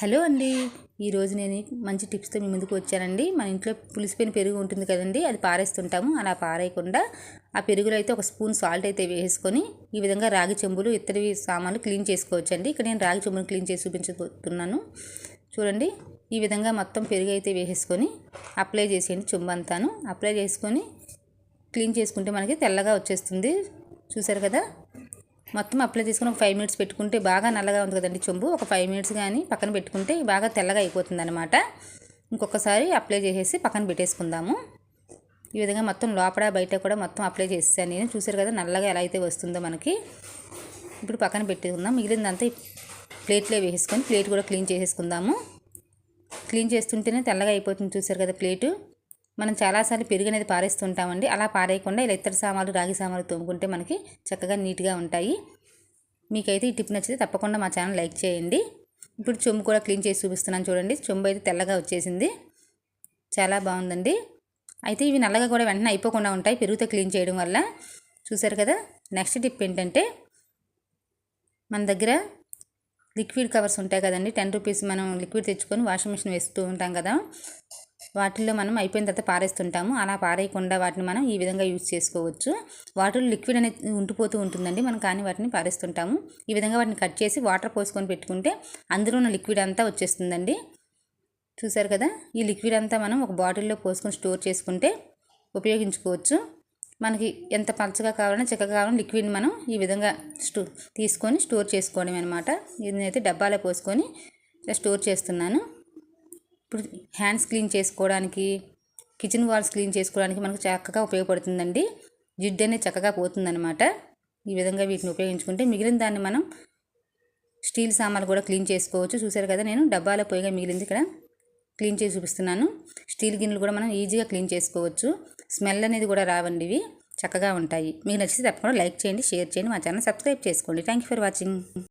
Hello అండి. ఈరోజు నేను మంచి టిప్స్తో మీ ముందుకు వచ్చానండి. మన ఇంట్లో పులిసిపోయిన పెరుగు ఉంటుంది కదండి అది పారేస్తుంటాము. అలా పారేయకుండా ఆ పెరుగులో అయితే ఒక స్పూన్ సాల్ట్ అయితే వేసుకొని ఈ విధంగా రాగి చెంబులు ఇతరవి సామాన్లు క్లీన్ చేసుకోవచ్చండి. ఇక్కడ నేను రాగి చెంబులు క్లీన్ చేసి చూపించబోతున్నాను. చూడండి ఈ విధంగా మొత్తం పెరుగు అయితే వేసేసుకొని అప్లై చేసేయండి చెంబు అంతాను అప్లై చేసుకొని క్లీన్ చేసుకుంటే మనకి తెల్లగా వచ్చేస్తుంది. చూసారు కదా? మొత్తం అప్లై చేసుకుని ఒక ఫైవ్ మినిట్స్ పెట్టుకుంటే బాగా నల్లగా ఉంది కదండి చెంబు. ఒక ఫైవ్ మినిట్స్ కానీ పక్కన పెట్టుకుంటే బాగా తెల్లగా అయిపోతుంది అనమాట ఇంకొకసారి అప్లై చేసేసి పక్కన పెట్టేసుకుందాము. ఈ విధంగా మొత్తం లోపల బయట కూడా మొత్తం అప్లై చేసేసాను నేను. చూసారు కదా నల్లగా ఎలా అయితే వస్తుందో మనకి. ఇప్పుడు పక్కన పెట్టుకుందాం. మిగిలిందంతా ప్లేట్లో వేసుకొని ప్లేట్ కూడా క్లీన్ చేసేసుకుందాము. క్లీన్ చేస్తుంటేనే తెల్లగా అయిపోతుంది చూసారు కదా ప్లేటు మనం చాలాసార్లు పెరుగు అనేది పారేస్తుంటామండి. అలా పారేయకుండా ఇలా ఇతర సామాన్లు రాగి సామాన్లు తోముకుంటే మనకి చక్కగా నీట్గా ఉంటాయి. మీకైతే ఈ టిప్ నచ్చితే తప్పకుండా మా ఛానల్ లైక్ చేయండి. ఇప్పుడు చెంబు కూడా క్లీన్ చేసి చూపిస్తున్నాను చూడండి. చెంబు అయితే తెల్లగా వచ్చేసింది. చాలా బాగుందండి. అయితే ఇవి నల్లగా కూడా వెంటనే అయిపోకుండా ఉంటాయి. పెరుగుతో క్లీన్ చేయడం వల్ల చూసారు కదా? నెక్స్ట్ టిప్ ఏంటంటే మన దగ్గర లిక్విడ్ కవర్స్ ఉంటాయి కదండి. టెన్ రూపీస్ మనం లిక్విడ్ తెచ్చుకొని వాషింగ్ మిషన్ వేస్తూ ఉంటాం కదా? వాటిల్లో మనం అయిపోయిన తర్వాత పారేస్తుంటాము. అలా పారేయకుండా వాటిని మనం ఈ విధంగా యూజ్ చేసుకోవచ్చు. వాటిలో లిక్విడ్ అనేది ఉండిపోతూ ఉంటుందండి. మనం కానీ వాటిని పారేస్తుంటాము. ఈ విధంగా వాటిని కట్ చేసి వాటర్ పోసుకొని పెట్టుకుంటే అందులో ఉన్న లిక్విడ్ అంతా వచ్చేస్తుందండి. చూసారు కదా? ఈ లిక్విడ్ అంతా మనం ఒక బాటిల్లో పోసుకొని స్టోర్ చేసుకుంటే ఉపయోగించుకోవచ్చు. మనకి ఎంత పలచగా కావాలన్నా చక్కగా కావాలన్నా లిక్విడ్ని మనం ఈ విధంగా స్టో తీసుకొని స్టోర్ చేసుకోవడం అనమాట నేనైతే డబ్బాలో పోసుకొని స్టోర్ చేస్తున్నాను. ఇప్పుడు హ్యాండ్స్ క్లీన్ చేసుకోవడానికి కిచెన్ వాల్స్ క్లీన్ చేసుకోవడానికి మనకు చక్కగా ఉపయోగపడుతుందండి. జిడ్డు అనేది చక్కగా పోతుందనమాట ఈ విధంగా వీటిని ఉపయోగించుకుంటే మిగిలిన దాన్ని మనం స్టీల్ సామాన్లు కూడా క్లీన్ చేసుకోవచ్చు. చూసారు కదా నేను డబ్బాలో పోయిగా మిగిలింది ఇక్కడ క్లీన్ చేసి చూపిస్తున్నాను. స్టీల్ గిన్నెలు కూడా మనం ఈజీగా క్లీన్ చేసుకోవచ్చు. స్మెల్ అనేది కూడా రావండి ఇవి. చక్కగా ఉంటాయి. మీకు నచ్చితే తప్పకుండా లైక్ చేయండి షేర్ చేయండి మా ఛానల్ సబ్స్క్రైబ్ చేసుకోండి. Thank you for watching.